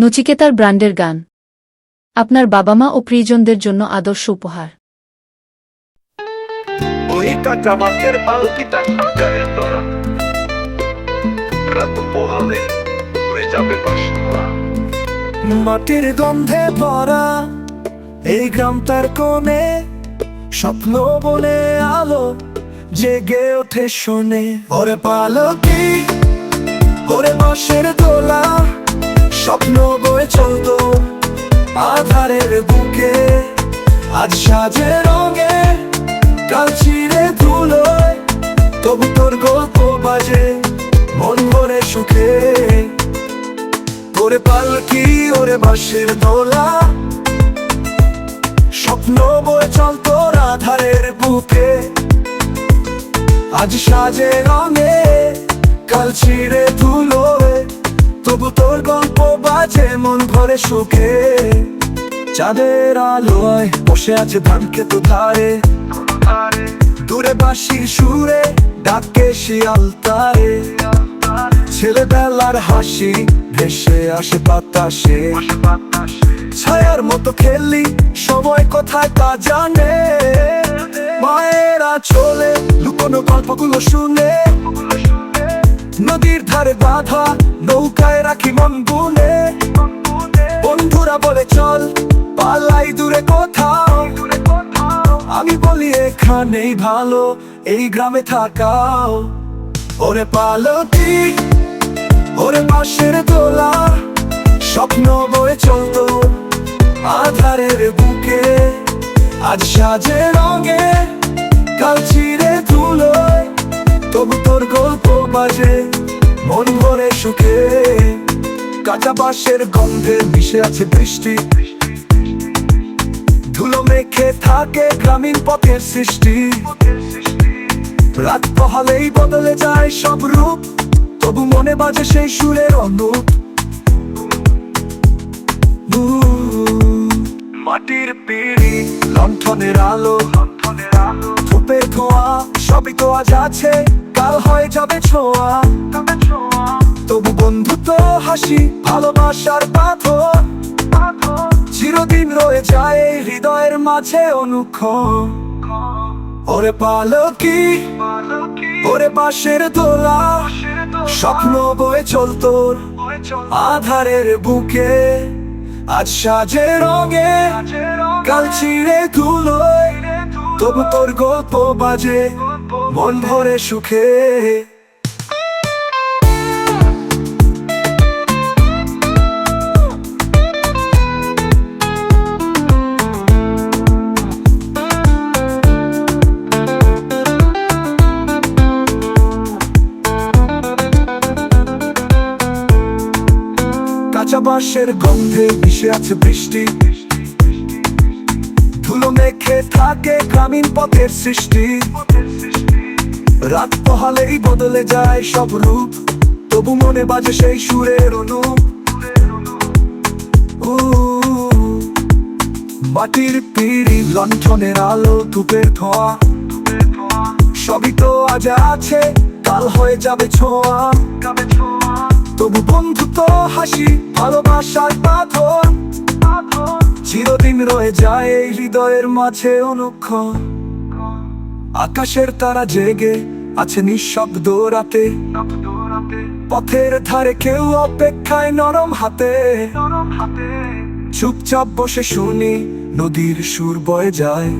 নচিকেতার ব্র্যান্ডের গান। আপনার বাবা মা ও প্রিয়জনদের জন্য আদর্শ উপহার। মাটির গন্ধে ভরা এই গ্রামটার কোণে স্বপ্ন বলে আলো জেগে ওঠে শোনে। ওরে পালকি ওরে বাঁশের দোলা। স্বপ্ন বয়ে চলতো আধারের বুকে। আজ সাজে রঙে কাল চিরে ধুলোয়, তবু তোর গল্প বাজে মন ভরে সুখে। ওরে পালকি, ওরে বাঁশের দোলা স্বপ্ন বয়ে চল তোর আধারের বুকে। আজ সাজে রঙে কাল ছিঁড়ে ধুলোয়, তবু তোর গল্প বাজে মন ভরে সুখে। চাঁদের আলোয় বসে আছে ধান খেতো ধারে। দূরে বাঁশির সুরে ডাকে শিয়াল তারে ছেলেবেলার হাসি ভেসে আসে বাতাসে। ছায়ার মতো খেললি সময় কোথায় তা জানে। মায়েরা চলে, লুকোনো গল্পগুলো শুনে। নদীর ধারে বাঁধা, নৌকায় রাখি মন গুনে বন্ধুরা বলে, চল, পালাই দূরে কোথাও। আমি বলি, এখানেই ভালো, এই গ্রামে থাকাও। ওরে পালকি, ওরে বাঁশের দোলা, স্বপ্ন বয়ে চলতো আধারের বুকে। আজ সাজে রঙে, কাল চিরে ধুলোয়, তবু তোর গল্প বাজে মন ভরে সুখে। কাঁচা বাঁশের গন্ধে মিশে আছে বৃষ্টি। ধুলো মেখে থাকে গ্রামীণ পথের সৃষ্টি। রাত পহালেই বদলে যায় সব রূপ, তবু মনে বাজে সেই সুরের অনুপ। মাটির পিড়ি, লণ্ঠনের আলো, ধূপের ধোঁয়া, সবই তো আজ আছে। কাল হয়ে যাবে ছোঁয়া। তবু বন্ধুত্ব, হাসি, ভালোবাসার পাথর। চিরদিন রয়ে যায় হৃদয়ের মাঝে অনুক্ষণ। ওরে পালকি, ওরে বাঁশের দোলা। স্বপ্ন বয়ে চলতো আধারের বুকে। আজ সাজে রঙে, কাল ছিঁড়ে ধুলোয়। তবু তোর গল্প বাজে। মন ভরে সুখে। কাঁচা গন্ধে মিশে আছে বৃষ্টি। ধুলো মেখে থাকে গ্রামীণ পথের সৃষ্টি। রাত পহালেই বদলে যায় সব রূপ। তবু মনে বাজে সেই সুরের অনুপ। মাটির পিড়ি লণ্ঠনের আলো ধূপের ধোঁয়া। সবই তো আজ আছে, কাল হয়ে যাবে ছোঁয়া। তবু বন্ধুত্ব হাসি, ভালোবাসার পাথর। চিরদিন রয়ে যায় এই হৃদয়ের মাঝে অনুক্ষণ। আকাশের তারা জেগে আছে নিঃশব্দ রাতে। পথের ধারে কেউ অপেক্ষায় নরম হাতে। চুপচাপ বসে শুনি, নদীর সুর বয়ে যায়।